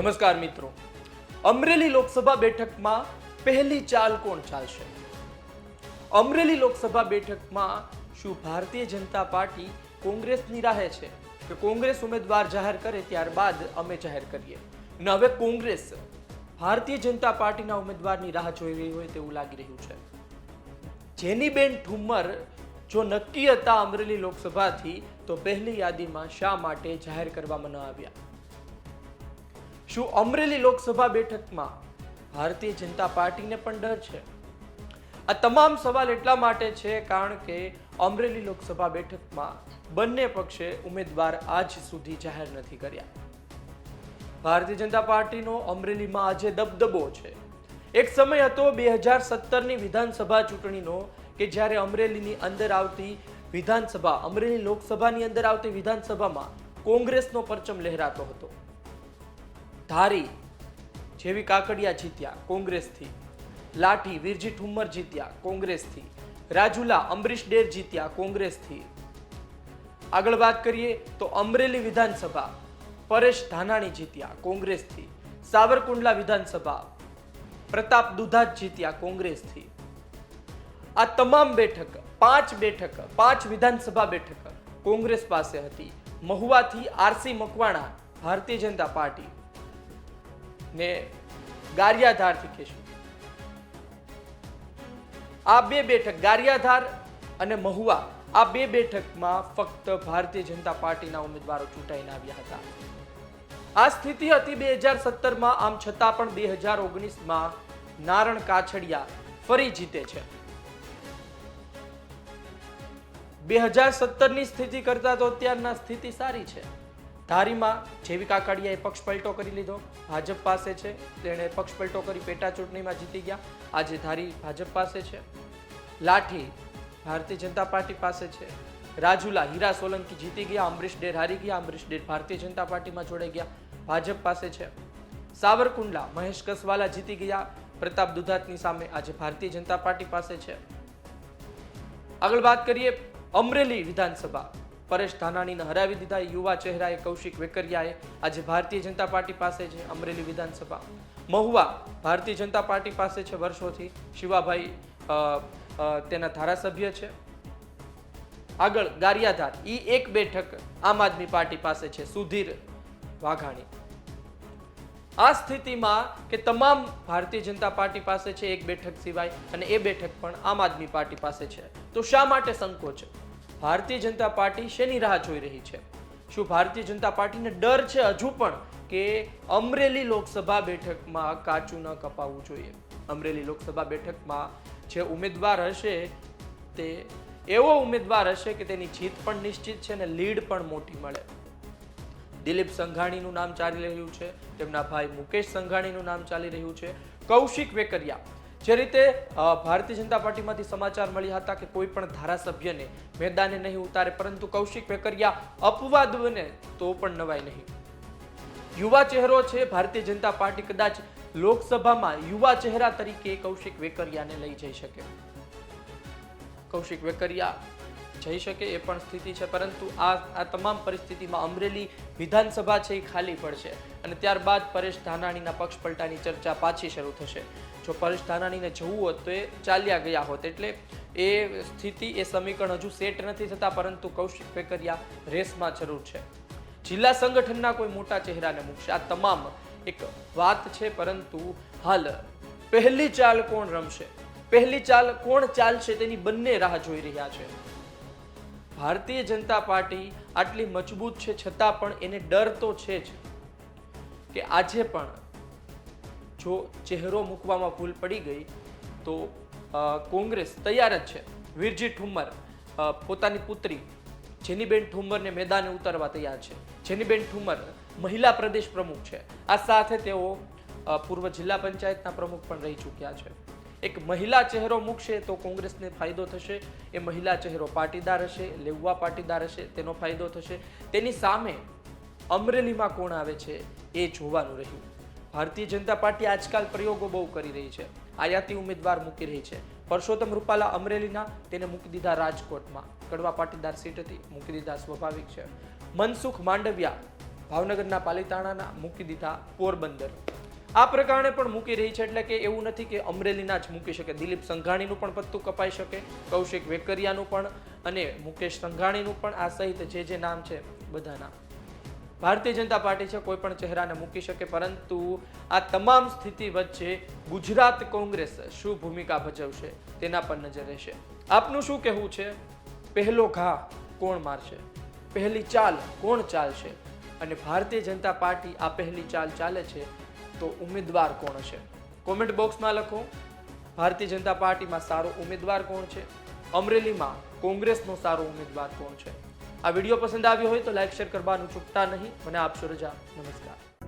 નમસ્કાર મિત્રો. અમરેલી લોકસભા બેઠકમાં પહેલી ચાલ કોણ ચાલશે? અમરેલી લોકસભા બેઠકમાં શું ભારતીય જનતા પાર્ટી કોંગ્રેસની રાહે છે? કે કોંગ્રેસ ઉમેદવાર જાહેર કરે ત્યારબાદ અમે જાહેર કરીએ? ને, હવે કોંગ્રેસ ભારતીય જનતા પાર્ટીના ઉમેદવારની રાહ જોઈ રહી હોય તેવું લાગી રહ્યું છે. જેનીબેન ઠુમ્મર જો નક્કી હતા અમરેલી લોકસભાથી, તો પહેલી યાદીમાં શા માટે જાહેર કરવામાં ન આવ્યા? શું અમરેલી લોકસભા બેઠકમાં ભારતીય જનતા પાર્ટીને પણ ડર છે? આ તમામ સવાલ એટલા માટે છે કારણ કે અમરેલી લોકસભા બેઠકમાં બંને પક્ષે ઉમેદવાર આજ સુધી જાહેર નથી કર્યા. ભારતીય જનતા પાર્ટીનો અમરેલીમાં આજે દબદબો છે. એક સમય હતો બે હજાર સત્તરની વિધાનસભા ચૂંટણીનો કે જ્યારે અમરેલીની અંદર આવતી વિધાનસભા અમરેલી લોકસભાની અંદર આવતી વિધાનસભામાં કોંગ્રેસનો પરચમ લહેરાતો હતો. ધારી જેવી કાકડિયા જીત્યા કોંગ્રેસથી, લાઠી વીરજી ઠુમ્મર જીત્યા કોંગ્રેસથી, રાજુલા અમરીશ ડેર જીત્યા કોંગ્રેસથી. આગળ વાત કરીએ તો અમરેલી વિધાનસભા, પરેશ ધાનાણી જીત્યા કોંગ્રેસથી, સાવરકુંડલા વિધાનસભા, પ્રતાપ દુધાત જીત્યા કોંગ્રેસથી. આ તમામ બેઠક, પાંચ બેઠક, પાંચ વિધાનસભા બેઠક કોંગ્રેસ પાસે હતી. મહુવાથી આરસી મકવાણા, ભારતીય જનતા પાર્ટી. ને ગારિયાધારથી કહેશું આ બે બેઠક ગારિયાધાર અને મહુવા, આ બે બેઠકમાં ફક્ત ભારતીય જનતા પાર્ટીના ઉમેદવારો ચૂંટાઈને આવ્યા હતા. આ સ્થિતિ હતી બે હજાર સત્તરમાં, આમ છતાં પણ બે હજાર ઓગણીસમાં નારણ કાછડિયા ફરી જીતે છે. બે હજાર સત્તરની સ્થિતિ કરતા તો અત્યારના સ્થિતિ સારી છે. ધારીમાં જેવી કાકડિયાએ પક્ષ પલટો કરી લીધો. ભાજપ પાસે છે. તેણે પક્ષ પલટો કરી પેટા ચૂંટણીમાં જીતી ગયા. આજે ધારી ભાજપ પાસે છે. લાઠી ભારતીય જનતા પાર્ટી પાસે છે. રાજુલા, હીરા સોલંકી જીતી ગયા. અમરીશ ડેર હારી ગયા. અમરીશ ડેર ભારતીય જનતા પાર્ટીમાં જોડાઈ ગયા. ભાજપ પાસે છે. સાવરકુંડલા, મહેશ કસવાલા જીતી ગયા. પ્રતાપ દુધાતની સામે આજે ભારતીય જનતા પાર્ટી પાસે છે. આગળ વાત કરીએ અમરેલી વિધાનસભા પરેશ ધાનાણીને હરાવી દીધા. યુવા ચહેરાએ કૌશિક વેકરિયાએ આજે ભારતીય જનતા પાર્ટી પાસે છે અમરેલી વિધાનસભા. મહુવા ભારતીય જનતા પાર્ટી પાસે છે વર્ષોથી. શિવાભાઈ તેના ધારાસભ્ય છે. આગળ ગારિયાધાર. ઈ એક બેઠક આમ આદમી પાર્ટી પાસે છે. સુધીર વાઘાણી. આ સ્થિતિમાં કે તમામ ભારતીય જનતા પાર્ટી પાસે છે એક બેઠક સિવાય અને એ બેઠક પણ આમ આદમી પાર્ટી પાસે છે. તો શા માટે સંકોચ? ભારતીય જનતા પાર્ટી શેની રાહ જોઈ રહી છે? શું ભારતીય જનતા પાર્ટીને ડર છે હજુ પણ કે અમરેલી લોકસભા બેઠકમાં કાચું ન કપાવવું જોઈએ? અમરેલી લોકસભા બેઠકમાં જે ઉમેદવાર હશે તે એવો ઉમેદવાર હશે કે તેની જીત પણ નિશ્ચિત છે અને લીડ પણ મોટી મળે. દિલીપ સંઘાણીનું નામ ચાલી રહ્યું છે, તેમના ભાઈ મુકેશ સંઘાણીનું નામ ચાલી રહ્યું છે, કૌશિક વેકરિયા જે રીતે ભારતીય જનતા પાર્ટીમાંથી સમાચાર મળ્યા હતા કે કોઈ પણ ધારાસભ્યને મેદાને નહીં ઉતારે, પરંતુ કૌશિક વેકરિયા અપવાદ બને તો પણ નવાય નહીં. યુવા ચહેરો છે, ભારતીય જનતા પાર્ટી કદાચ લોકસભામાં યુવા ચહેરા તરીકે કૌશિક વેકરિયાને લઈ જઈ શકે. કૌશિક વેકરિયા જઈ શકે એ પણ સ્થિતિ છે. પરંતુ આ આ તમામ પરિસ્થિતિમાં અમરેલી વિધાનસભા છે એ ખાલી પડશે અને ત્યારબાદ પરેશ ધાનાણીના પક્ષ પલટાની ચર્ચા પાછી શરૂ થશે. જો પરેશ ધાનાણીને જવું હોત તો એ ચાલ્યા ગયા હોત. એટલે એ સ્થિતિ, એ સમીકરણ હજુ સેટ નથી થતા, પરંતુ કૌશિક વેકરિયા રેસમાં જરૂર છે. જિલ્લા સંગઠનના કોઈ મોટા ચહેરાને મૂકશે. આ તમામ એક વાત છે, પરંતુ હાલ પહેલી ચાલ કોણ રમશે? પહેલી ચાલ કોણ ચાલશે તેની બંને રાહ જોઈ રહ્યા છે. ભારતીય જનતા પાર્ટી આટલી મજબૂત છે છતાં પણ એને ડર તો છે જ કે આજે પણ જો ચહેરો મૂકવામાં ભૂલ પડી ગઈ તો કોંગ્રેસ તૈયાર જ છે. વીરજી ઠુમ્મર પોતાની પુત્રી જેનીબેન ઠુમ્મરને મેદાને ઉતારવા તૈયાર છે. જેનીબેન ઠુમ્મર મહિલા પ્રદેશ પ્રમુખ છે. આ સાથે તેઓ પૂર્વ જિલ્લા પંચાયતના પ્રમુખ પણ રહી ચૂક્યા છે. એક મહિલા ચહેરો મૂકશે તો કોંગ્રેસને ફાયદો થશે. એ મહિલા ચહેરો પાટીદાર હશે લેવવા પાટીદાર હશે, તેનો ફાયદો થશે. તેની સામે અમરેલીમાં કોણ આવે છે એ જોવાનું રહ્યું. ભારતીય જનતા પાર્ટી આજકાલ પ્રયોગો બહુ કરી રહી છે. આયાતી ઉમેદવાર મૂકી રહી છે. પરસોત્તમ રૂપાલા અમરેલીના, તેને મૂકી દીધા રાજકોટમાં. કડવા પાટીદાર સીટ હતી, મૂકી દીધા સ્વાભાવિક છે. મનસુખ માંડવિયા ભાવનગરના પાલિતાણાના, મૂકી દીધા પોરબંદર. આ પ્રકારે પણ મૂકી રહી છે એટલે કે એવું નથી કે અમરેલીના જ મૂકી શકે. દિલીપ સંઘાણીનું પણ પત્તું કપાઈ શકે, કૌશિક વેકરિયાનું પણ અને મુકેશ સંઘાણીનું પણ આ સહિત જે જે નામ છે બધાના. ભારતીય જનતા પાર્ટી છે, કોઈ પણ ચહેરાને મૂકી શકે, પરંતુ આ તમામ સ્થિતિ વચ્ચે ગુજરાત કોંગ્રેસ શું ભૂમિકા ભજવશે તેના પર નજર રહેશે. આપનું શું કહેવું છે? પહેલો ઘા કોણ મારશે? પહેલી ચાલ કોણ ચાલશે? અને ભારતીય જનતા પાર્ટી આ પહેલી ચાલ ચાલે છે તો ઉમેદવાર કોણ છે? કોમેન્ટ બોક્સમાં લખો. ભારતીય જનતા પાર્ટીમાં સારો ઉમેદવાર કોણ છે? અમરેલીમાં કોંગ્રેસનો સારો ઉમેદવાર કોણ છે? આ વીડિયો પસંદ આવ્યો હોય તો લાઈક શેર કરવાનું ચૂકતા નહીં. મને આપશો રજા. નમસ્કાર.